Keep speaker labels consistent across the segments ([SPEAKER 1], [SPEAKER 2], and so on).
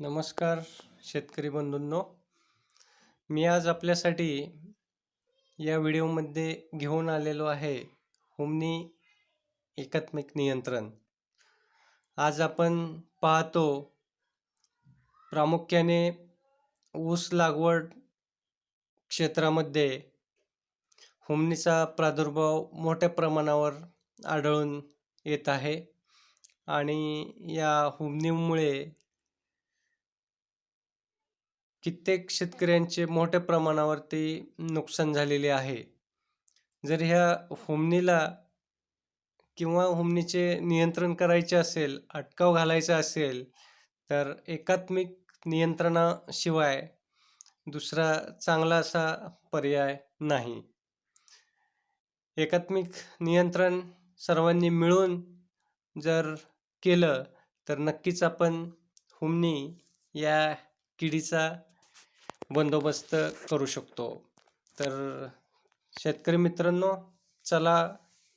[SPEAKER 1] नमस्कार शेतकरी बंधूंनो. मी आज आपल्यासाठी या व्हिडिओमध्ये घेऊन आलेलो आहे हुमनी एकात्मिक नियंत्रण. आज आपण पाहतो प्रामुख्याने ऊस लागवड क्षेत्रामध्ये हुमनीचा प्रादुर्भाव मोठ्या प्रमाणावर आढळून येत आहे आणि या हुमनीमुळे कित्येक शेतकऱ्यांचे मोठ्या प्रमाणावरती नुकसान झालेले आहे. जर ह्या हुमणीला किंवा हुमणीचे नियंत्रण करायचे असेल अटकाव घालायचा असेल तर एकात्मिक नियंत्रणाशिवाय दुसरा चांगला असा पर्याय नाही. एकात्मिक नियंत्रण सर्वांनी मिळून जर केलं तर नक्कीच आपण हुमणी या किडीचा बंदोबस्त करू शकतो. तर शेतकरी मित्रांनो चला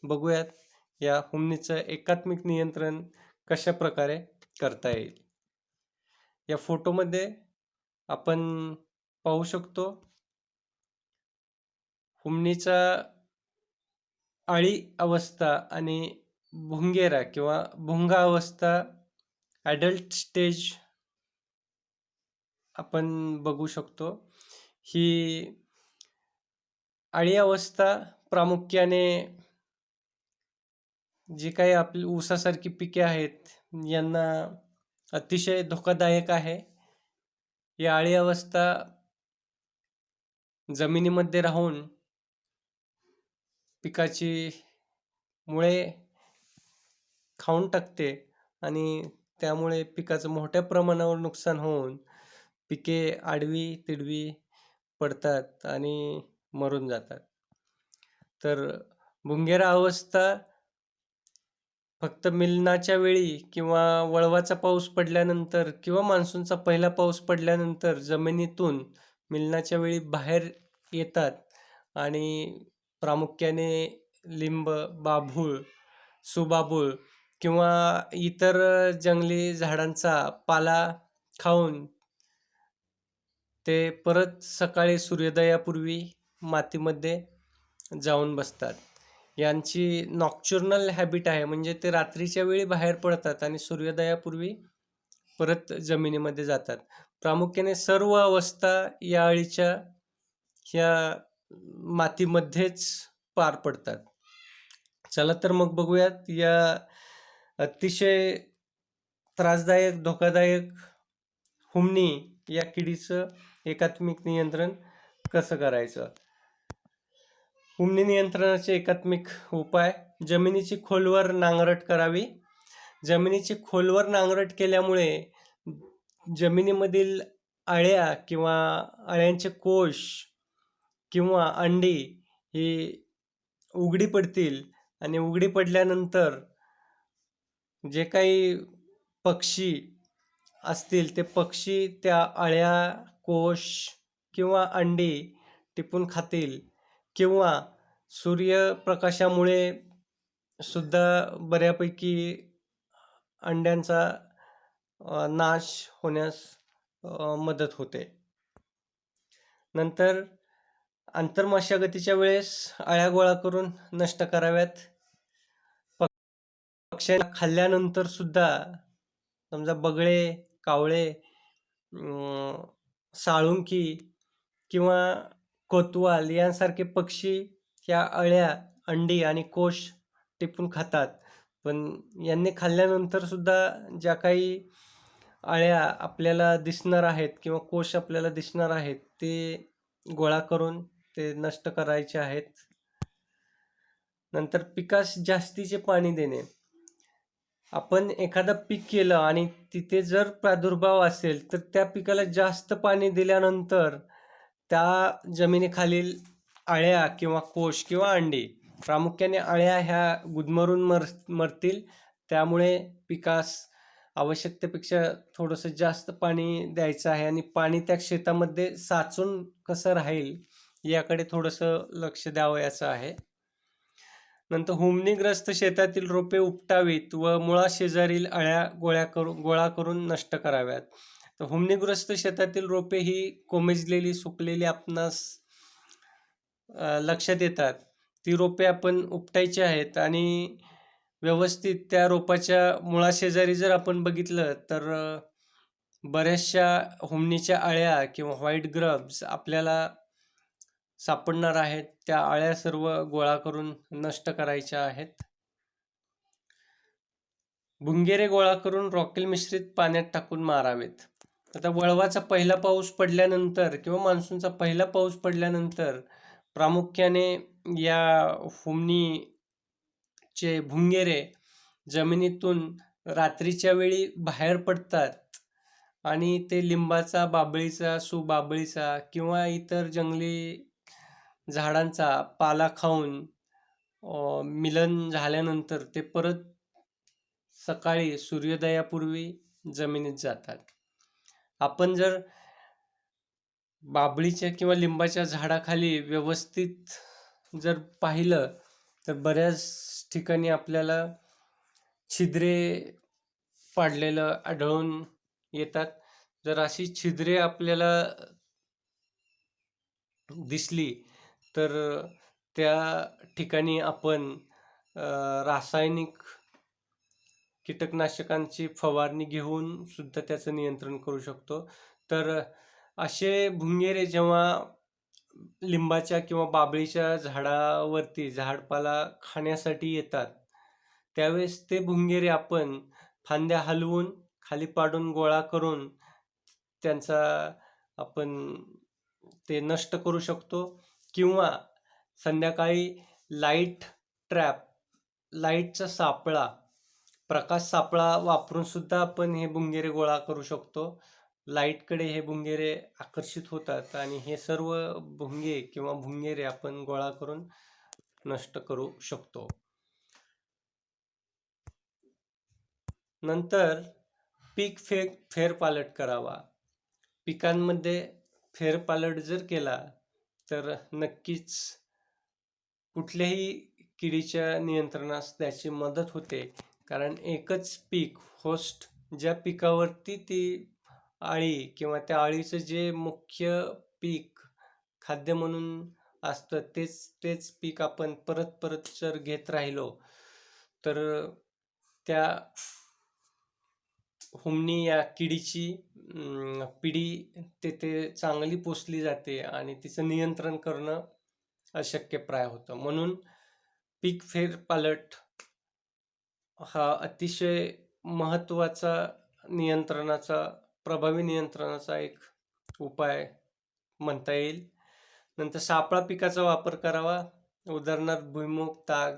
[SPEAKER 1] बघूयात या हुमणीचं एकात्मिक नियंत्रण कशा प्रकारे करता येईल. या फोटोमध्ये आपण पाहू शकतो हुमणीचा आळी अवस्था आणि भुंगेरा किंवा भुंगा अवस्था ॲडल्ट स्टेज आपण बघू शकतो. ही आळी अवस्था प्रामुख्याने जी काही आपली ऊसासारखी पिके आहेत यांना अतिशय धोकादायक आहे. या आळी अवस्था जमिनीमध्ये राहून पिकाची मुळे खाऊन टाकते आणि त्यामुळे पिकाचं मोठ्या प्रमाणावर नुकसान होऊन पिके आडवी तिडवी पडतात आणि मरून जातात. तर भुंगेरा अवस्था फक्त मिलनाच्या वेळी किंवा वळवाचा पाऊस पडल्यानंतर किंवा मान्सूनचा पहिला पाऊस पडल्यानंतर जमिनीतून मिलनाच्या वेळी बाहेर येतात आणि प्रामुख्याने लिंब बाभूळ सुबाबूळ किंवा इतर जंगली झाडांचा पाला खाऊन ते परत सकाळी सूर्योदयापूर्वी मातीमध्ये जाऊन बसतात. यांची नॉक्चुरनल हॅबिट आहे म्हणजे ते रात्रीच्या वेळी बाहेर पडतात आणि सूर्योदयापूर्वी परत जमिनीमध्ये जातात. प्रामुख्याने सर्व अवस्था या अळीच्या ह्या मातीमध्येच पार पडतात. चला तर मग बघूयात या अतिशय त्रासदायक धोकादायक हुमणी या किडीचं एकात्मिक नियंत्रण कसं करायचं? उमनी नियंत्रणाचे एकात्मिक उपाय जमिनीची खोलवर नांगरट करावी. जमिनीची खोलवर नांगरट केल्यामुळे जमिनीमधील अळ्या किंवा अळ्यांचे कोश किंवा अंडी ही उघडी पडतील आणि उघडी पडल्यानंतर जे काही पक्षी असतील ते पक्षी त्या अळ्या कोश किंवा अंडी टिपून खातील किंवा सूर्यप्रकाशामुळे सुद्धा बऱ्यापैकी अंड्यांचा नाश होण्यास मदत होते. नंतर आंतरमशागतीच्या वेळेस अळ्या गोळा करून नष्ट कराव्यात. पक्ष्यांना खाल्ल्यानंतर सुद्धा समजा बगळे कावळे साळुंकी किंवा कोतवाल यांसारखे पक्षी या अळ्या अंडी आणि कोश टिपून खातात. पण यांनी खाल्ल्यानंतर सुद्धा ज्या काही अळ्या आपल्याला दिसणार आहेत किंवा कोश आपल्याला दिसणार आहेत ते गोळा करून ते नष्ट करायचे आहेत. नंतर पिकास जास्तीचे पाणी देणे. आपण एखादं पीक केलं आणि तिथे जर प्रादुर्भाव असेल तर त्या पिकाला जास्त पाणी दिल्यानंतर त्या जमिनीखालील अळ्या किंवा कोश किंवा अंडी प्रामुख्याने अळ्या ह्या गुदमरून मर मरतील. त्यामुळे पिकास आवश्यकतेपेक्षा थोडंसं जास्त पाणी द्यायचं आहे आणि पाणी त्या शेतामध्ये साचून कसं राहील याकडे थोडंसं लक्ष द्यावं याचं आहे. नंतर हुमणीग्रस्त शेतातील रोपे उपटावीत व मुळाशेजारील अळ्या गोळ्या करून गोळा करून नष्ट कराव्यात. तर हुमणीग्रस्त शेतातील रोपे ही कोमेजलेली सुकलेली आपणास लक्षात येतात. ती रोपे आपण उपटायची आहेत आणि व्यवस्थित त्या रोपाच्या मुळाशेजारी जर आपण बघितलं तर बऱ्याचशा हुमणीच्या अळ्या किंवा व्हाईट ग्रब्स आपल्याला सापडणार आहेत. त्या अळ्या सर्व गोळा करून नष्ट करायच्या आहेत. भुंगेरे गोळा करून रॉकेल मिश्रित पाण्यात टाकून मारावेत. आता वळवाचा पहिला पाऊस पडल्यानंतर किंवा मान्सूनचा पहिला पाऊस पडल्यानंतर प्रामुख्याने या हुमनीचे भुंगेरे जमिनीतून रात्रीच्या वेळी बाहेर पडतात आणि ते लिंबाचा बाबळीचा सुबाबळीचा किंवा इतर जंगली झाडांचा पाला खाऊन अ, मिलन झाल्यानंतर ते परत सकाळी सूर्योदयापूर्वी जमिनीत जातात. आपण जर बाबळीच्या किंवा लिंबाच्या झाडाखाली व्यवस्थित जर पाहिलं तर बऱ्याच ठिकाणी आपल्याला छिद्रे पाडलेलं आढळून येतात. जर अशी छिद्रे आपल्याला दिसली तर त्या ठिकाणी आपण रासायनिक कीटकनाशकांची फवारणी घेऊन सुद्धा त्याचं नियंत्रण करू शकतो. तर असे भुंगेरे जेव्हा लिंबाच्या किंवा बाबळीच्या झाडावरती झाडपाला खाण्यासाठी येतात त्यावेळेस ते भुंगेरे आपण फांद्या हलवून खाली पाडून गोळा करून त्यांचा आपण ते नष्ट करू शकतो. किंवा संध्याकाळी लाइट ट्रॅप लाईटचा सापळा प्रकाश सापळा वापरून सुद्धा आपण हे भुंगेरे गोळा करू शकतो. लाईटकडे हे भुंगेरे आकर्षित होतात आणि हे सर्व भुंगे किंवा भुंगेरे आपण गोळा करून नष्ट करू शकतो. नंतर पीक फे फेरपालट करावा. पिकांमध्ये फेरपालट जर केला तर नक्कीच कुठल्याही किडीच्या नियंत्रणास त्याची मदत होते. कारण एकच पीक होस्ट ज्या पिकावरती ती आळी किंवा त्या अळीचं जे मुख्य पीक खाद्य म्हणून असतं तेच तेच पीक आपण परत परत जर घेत राहिलो तर त्या हुमणी या किडीची पिढी तेथे चांगली पोचली जाते आणि तिचं नियंत्रण करणं अशक्यप्राय होतं. म्हणून पीक फेरपालट हा अतिशय महत्त्वाचा नियंत्रणाचा प्रभावी नियंत्रणाचा एक उपाय म्हणता येईल. नंतर सापळा पिकाचा वापर करावा. उदाहरणार्थ भुईमुग ताग.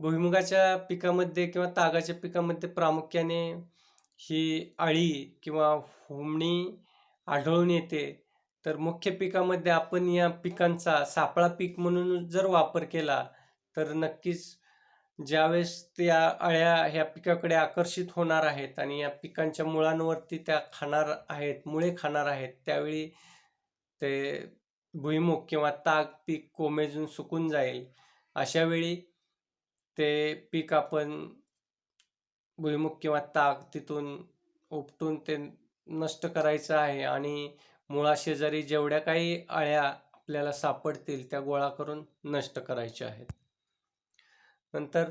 [SPEAKER 1] भुईमुगाच्या पिकामध्ये किंवा तागाच्या पिकामध्ये प्रामुख्याने ही अळी किंवा होमणी आढळून येते. तर मुख्य पिकामध्ये आपण या पिकांचा सापळा पीक म्हणून जर वापर केला तर नक्कीच ज्यावेळेस त्या अळ्या ह्या पिकाकडे आकर्षित होणार आहेत आणि या पिकांच्या मुळांवरती त्या खाणार आहेत मुळे खाणार आहेत त्यावेळी ते भुईमुग किंवा ताग पीक कोमेजून सुकून जाईल. अशा वेळी ते पीक आपण भुईमुग किंवा ताग तिथून उपटून ते नष्ट करायचं आहे आणि मुळाशेजारी जेवढ्या काही अळ्या आपल्याला सापडतील त्या गोळा करून नष्ट करायच्या आहेत. नंतर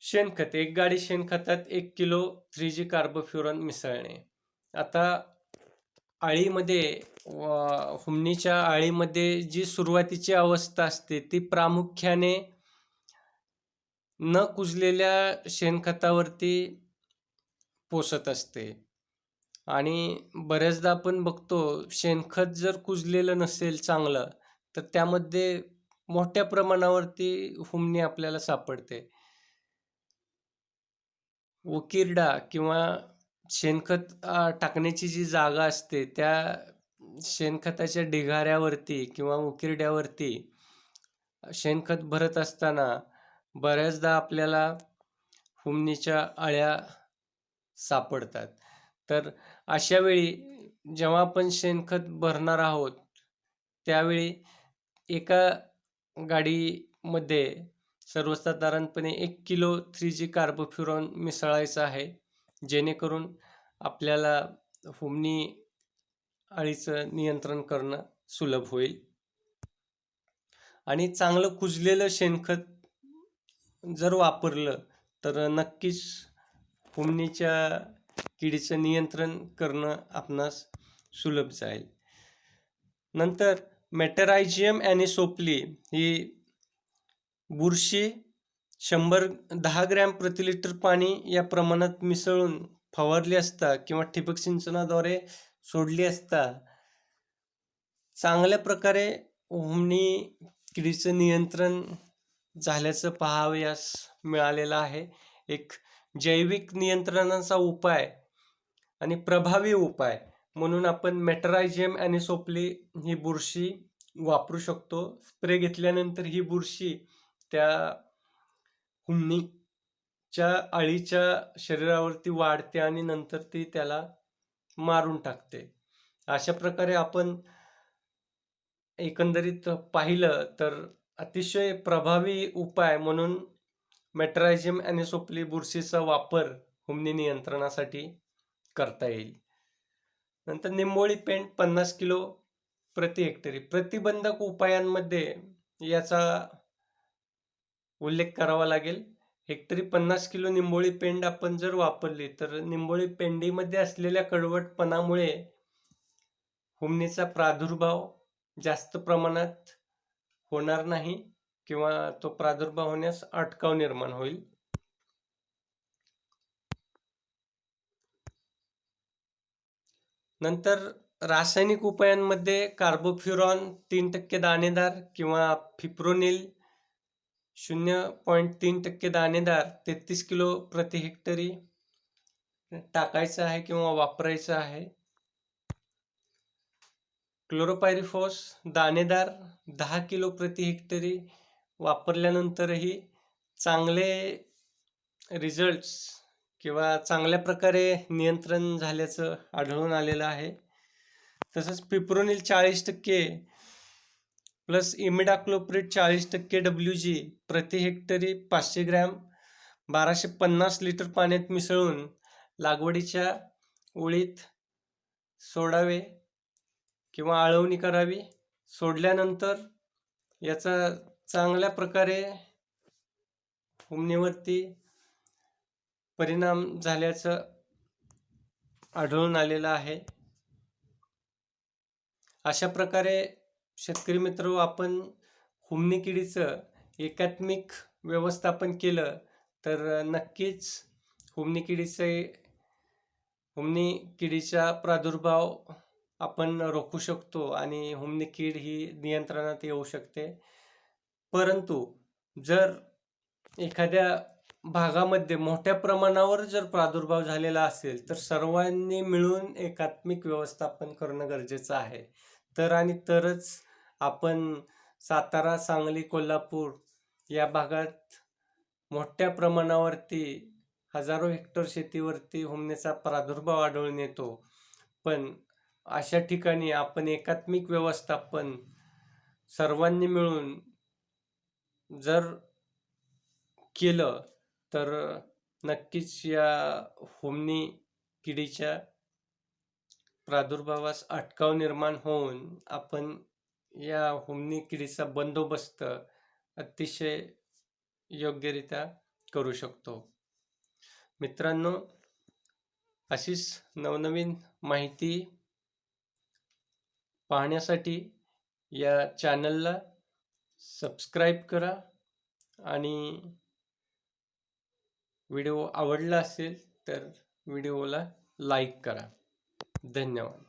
[SPEAKER 1] शेणखत एक गाडी शेणखतात एक किलो थ्री जी कार्बोफ्युरन मिसळणे. आता आळीमध्ये व- हुमणीच्या आळीमध्ये जी सुरुवातीची अवस्था असते ती प्रामुख्याने न कुजलेल्या शेणखतावरती पोसत असते. आणि बऱ्याचदा आपण बघतो शेणखत जर कुजलेलं नसेल चांगलं तर त्यामध्ये मोठ्या प्रमाणावरती हुमणी आपल्याला सापडते. उकिरडा किंवा शेणखत टाकण्याची जी जागा असते त्या शेणखताच्या ढिगाऱ्यावरती किंवा उकिरड्यावरती शेणखत भरत असताना बऱ्याचदा आपल्याला हुमणीच्या अळ्या सापडतात. तर अशा वेळी जेव्हा आपण शेणखत भरणार आहोत त्यावेळी एका गाडीमध्ये सर्वसाधारणपणे एक किलो थ्री जी कार्बोफ्युरॉन मिसळायचं आहे जेणेकरून आपल्याला हुमणी अळीचं नियंत्रण करणं सुलभ होईल. आणि चांगलं कुजलेलं शेणखत जर वापरलं तर नक्कीच हुमणीच्या किडीचं नियंत्रण करणं आपणास सुलभ जाईल. नंतर मेटरायझियम सोपली ही बुरशी शंभर दहा ग्रॅम प्रति लिटर पाणी या प्रमाणात मिसळून फवारली असता किंवा ठिबक सिंचनाद्वारे सोडली असता चांगल्या प्रकारे हुमणी किडीचं नियंत्रण झाल्याचं पहावयास मिळालेलं आहे. एक जैविक नियंत्रणाचा उपाय आणि प्रभावी उपाय म्हणून आपण मेटरायझियम अॅनिसोपली ही बुरशी वापरू शकतो. स्प्रे घेतल्यानंतर ही बुरशी त्या हुमणीच्या अळीच्या शरीरावरती वाढते आणि नंतर ती त्याला मारून टाकते. अशा प्रकारे आपण एकंदरीत पाहिलं तर अतिशय प्रभावी उपाय म्हणून मेट्रायझिम ॲनिसोप्ली बुरशीचा वापर हुमणी नियंत्रणासाठी करता येईल. नंतर निंबोळी पेंट पन्नास किलो प्रति हेक्टरी. प्रतिबंधक उपायांमध्ये याचा उल्लेख करावा लागेल. हेक्टरी पन्नास किलो निंबोळी पेंड आपण जर वापरली तर निंबोळी पेंडीमध्ये असलेल्या कडवटपणामुळे हुमणीचा प्रादुर्भाव जास्त प्रमाणात होणार नाही किंवा तो प्रादुर्भाव होण्यास अटकाव निर्माण होईल. नंतर रासायनिक उपायांमध्ये कार्बोफ्युरॉन तीन टक्के दाणेदार किंवा फिप्रोनिल शून्य पॉईंट तीन टक्के दाणेदार तेहतीस किलो प्रति हेक्टरी टाकायचं आहे किंवा वापरायचं आहे. क्लोरोपायरिफॉस दाणेदार दहा किलो प्रति हेक्टरी वापरल्यानंतरही चांगले रिझल्ट्स किंवा चांगल्या प्रकारे नियंत्रण झाल्याचं आढळून आलेलं आहे. तसंच पिप्रोनिल चाळीस टक्के प्लस इमिडाक्लोप्रिट चाळीस टक्के डब्ल्यू जी प्रति हेक्टरी पाचशे ग्रॅम बाराशे पन्नास लिटर पाण्यात मिसळून लागवडीच्या ओळीत सोडावे किंवा आळवणी करावी. सोडल्यानंतर याचा चांगल्या प्रकारे हुमणीवरती परिणाम झाल्याचं आढळून आलेलं आहे. अशा प्रकारे शेतकरी मित्र आपण हुमणी किडीचं एकात्मिक व्यवस्थापन केलं तर नक्कीच हुमणी किडीचे हुमणी किडीचा प्रादुर्भाव आपण रोखू शकतो आणि हुमणी कीड ही नियंत्रणात येऊ शकते. परंतु जर एखाद्या भागामध्ये मोठ्या प्रमाणावर जर प्रादुर्भाव झालेला असेल तर सर्वांनी मिळून एकात्मिक व्यवस्थापन करणं गरजेचं आहे. तर आणि तरच आपण सातारा सांगली कोल्हापूर या भागात मोठ्या प्रमाणावरती हजारो हेक्टर शेतीवरती होमनेचा प्रादुर्भाव आढळून येतो. पण अशा ठिकाणी आपण एकात्मिक व्यवस्थापन सर्वांनी मिळून जर केलं तर नक्कीच या होमनी किडीच्या प्रादुर्भावास अटकाव निर्माण होऊन आपण या होमनी किडीचा बंदोबस्त अतिशय योग्यरित्या करू शकतो. मित्रांनो अशीच नवनवीन माहिती पाहण्यासाठी या चॅनलला सबस्क्राईब करा आणि व्हिडिओ आवडला असेल तर व्हिडिओला लाईक करा. धन्यवाद.